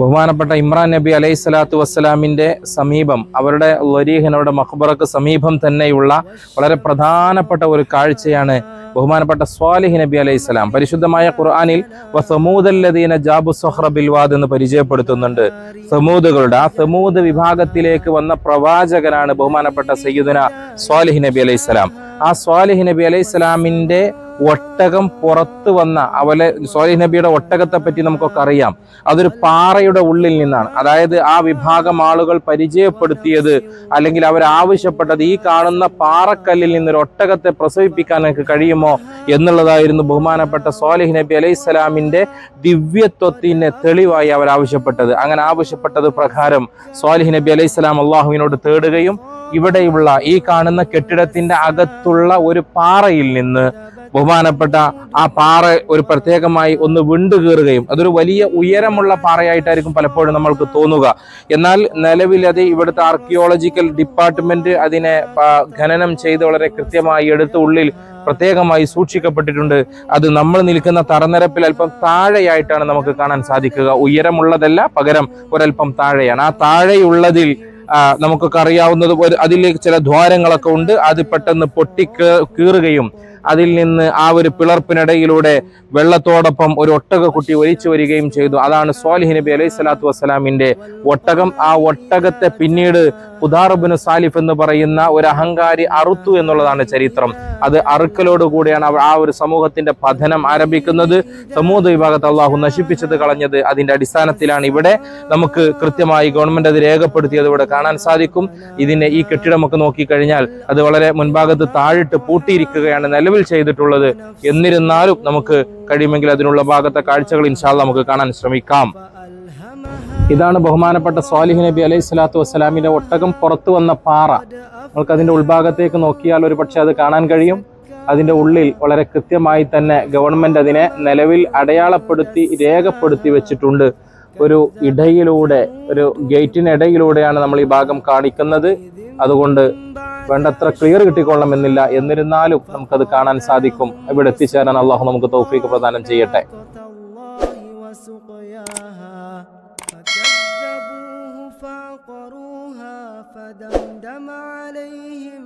ബഹുമാനപ്പെട്ട ഇമ്രാൻ നബി അലൈഹി സ്വലാത്തു വസ്സലാമിന്റെ സമീപം അവരുടെ ലൊരീഹനയുടെ മഹബറക്ക് സമീപം തന്നെയുള്ള വളരെ പ്രധാനപ്പെട്ട ഒരു കാഴ്ചയാണ് ബഹുമാനപ്പെട്ട സ്വാലിഹി നബി അലൈഹി സ്വലാം പരിശുദ്ധമായ ഖുർആനിൽ വസമൂദല്ലദീന ജാബു സൊഹ്റ ബിൽവാദ് എന്ന് പരിചയപ്പെടുത്തുന്നുണ്ട്. സമൂദുകളുടെ ആ സമൂദ് വിഭാഗത്തിലേക്ക് വന്ന പ്രവാചകനാണ് ബഹുമാനപ്പെട്ട സയ്യിദുന സ്വാലിഹി നബി അലൈഹി സ്വലാം ആ സ്വാലിഹി നബി അലൈഹി സ്വലാമിന്റെ ഒട്ടകം പുറത്തു വന്ന അവലെ സോലിഹ് നബിയുടെ ഒട്ടകത്തെ പറ്റി നമുക്കൊക്കെ അറിയാം. അതൊരു പാറയുടെ ഉള്ളിൽ നിന്നാണ്. അതായത് ആ വിഭാഗം ആളുകൾ പരിചയപ്പെടുത്തിയത് അല്ലെങ്കിൽ അവർ ആവശ്യപ്പെട്ടത് ഈ കാണുന്ന പാറക്കല്ലിൽ നിന്നൊരു ഒട്ടകത്തെ പ്രസവിപ്പിക്കാൻ എനിക്ക് കഴിയുമോ എന്നുള്ളതായിരുന്നു ബഹുമാനപ്പെട്ട സോലിഹ് നബി അലൈഹി സ്വലാമിന്റെ ദിവ്യത്വത്തിന് തെളിവായി അവർ ആവശ്യപ്പെട്ടത്. അങ്ങനെ ആവശ്യപ്പെട്ടത് പ്രകാരം സോലിഹ് നബി അലൈഹി സ്വലാം അള്ളാഹുവിനോട് തേടുകയും ഇവിടെയുള്ള ഈ കാണുന്ന കെട്ടിടത്തിന്റെ അകത്തുള്ള ഒരു പാറയിൽ നിന്ന് ബഹുമാനപ്പെട്ട ആ പാറ ഒരു പ്രത്യേകമായി ഒന്ന് വിണ്ടു കീറുകയും അതൊരു വലിയ ഉയരമുള്ള പാറയായിട്ടായിരിക്കും പലപ്പോഴും നമ്മൾക്ക് തോന്നുക. എന്നാൽ നിലവിൽ അത് ഇവിടുത്തെ ആർക്കിയോളജിക്കൽ ഡിപ്പാർട്ട്മെന്റ് അതിനെ ഖനനം ചെയ്ത് വളരെ കൃത്യമായി എടുത്ത് ഉള്ളിൽ പ്രത്യേകമായി സൂക്ഷിക്കപ്പെട്ടിട്ടുണ്ട്. അത് നമ്മൾ നിൽക്കുന്ന തറനിരപ്പിൽ അല്പം താഴെയായിട്ടാണ് നമുക്ക് കാണാൻ സാധിക്കുക. ഉയരമുള്ളതല്ല പകരം ഒരല്പം താഴെയാണ്. ആ താഴെയുള്ളതിൽ നമുക്കൊക്കെ അറിയാവുന്നത് അതിലേക്ക് ചില ദ്വാരങ്ങളൊക്കെ ഉണ്ട്. അത് പെട്ടെന്ന് പൊട്ടി കീറുകയും അതിൽ നിന്ന് ആ ഒരു പിളർപ്പിനിടയിലൂടെ വെള്ളത്തോടൊപ്പം ഒരു ഒട്ടക കുട്ടി ഒലിച്ചു വരികയും ചെയ്തു. അതാണ് സ്വാലിഹ് നബി അലൈഹി സ്വലാത്തു വസ്സലാമിന്റെ ഒട്ടകം. ആ ഒട്ടകത്തെ പിന്നീട് ഉദാറുബിന് സാലിഫ് എന്ന് പറയുന്ന ഒരു അഹങ്കാരി അറുത്തു എന്നുള്ളതാണ് ചരിത്രം. അത് അറുക്കലോടുകൂടിയാണ് കൂടിയാണ് ആ ഒരു സമൂഹത്തിന്റെ പതനം ആരംഭിക്കുന്നത്. സമൂഹ വിഭാഗത്തെ അള്ളാഹു നശിപ്പിച്ചത് കളഞ്ഞത് അതിന്റെ അടിസ്ഥാനത്തിലാണ് ഇവിടെ. നമുക്ക് കൃത്യമായി ഗവൺമെന്റ് അത് രേഖപ്പെടുത്തിയത് ഇവിടെ കാണാൻ സാധിക്കും. ഇതിന്റെ ഈ കെട്ടിടമൊക്കെ നോക്കിക്കഴിഞ്ഞാൽ അത് വളരെ മുൻഭാഗത്ത് താഴിട്ട് പൂട്ടിയിരിക്കുകയാണ് നിലവിൽ ചെയ്തിട്ടുള്ളത്. എന്നിരുന്നാലും നമുക്ക് കഴിയുമെങ്കിൽ അതിനുള്ള ഭാഗത്തെ കാഴ്ചകൾ ഇൻഷാൽ നമുക്ക് കാണാൻ ശ്രമിക്കാം. ഇതാണ് ബഹുമാനപ്പെട്ട സ്വാലിഹ് നബി അലൈഹി സ്വലാത്തു വസ്സലാമിന്റെ ഒട്ടകം പുറത്തു വന്ന പാറ. നമുക്ക് അതിന്റെ ഉൾഭാഗത്തേക്ക് നോക്കിയാൽ ഒരു പക്ഷേ അത് കാണാൻ കഴിയും. അതിന്റെ ഉള്ളിൽ വളരെ കൃത്യമായി തന്നെ ഗവൺമെന്റ് അതിനെ നിലവിൽ അടയാളപ്പെടുത്തി രേഖപ്പെടുത്തി വെച്ചിട്ടുണ്ട്. ഒരു ഇടയിലൂടെ ഒരു ഗേറ്റിനിടയിലൂടെയാണ് നമ്മൾ ഈ ഭാഗം കാണിക്കുന്നത് അതുകൊണ്ട് വേണ്ടത്ര ക്ലിയർ കിട്ടിക്കൊള്ളണമെന്നില്ല എന്നിരുന്നാലും നമുക്കത് കാണാൻ സാധിക്കും ഇവിടെ എത്തിച്ചേരാൻ അള്ളാഹു നമുക്ക് തൗഫീക്ക് പ്രദാനം ചെയ്യട്ടെ الله وسقياها فكذبوه فعقروها فدمدم عليهم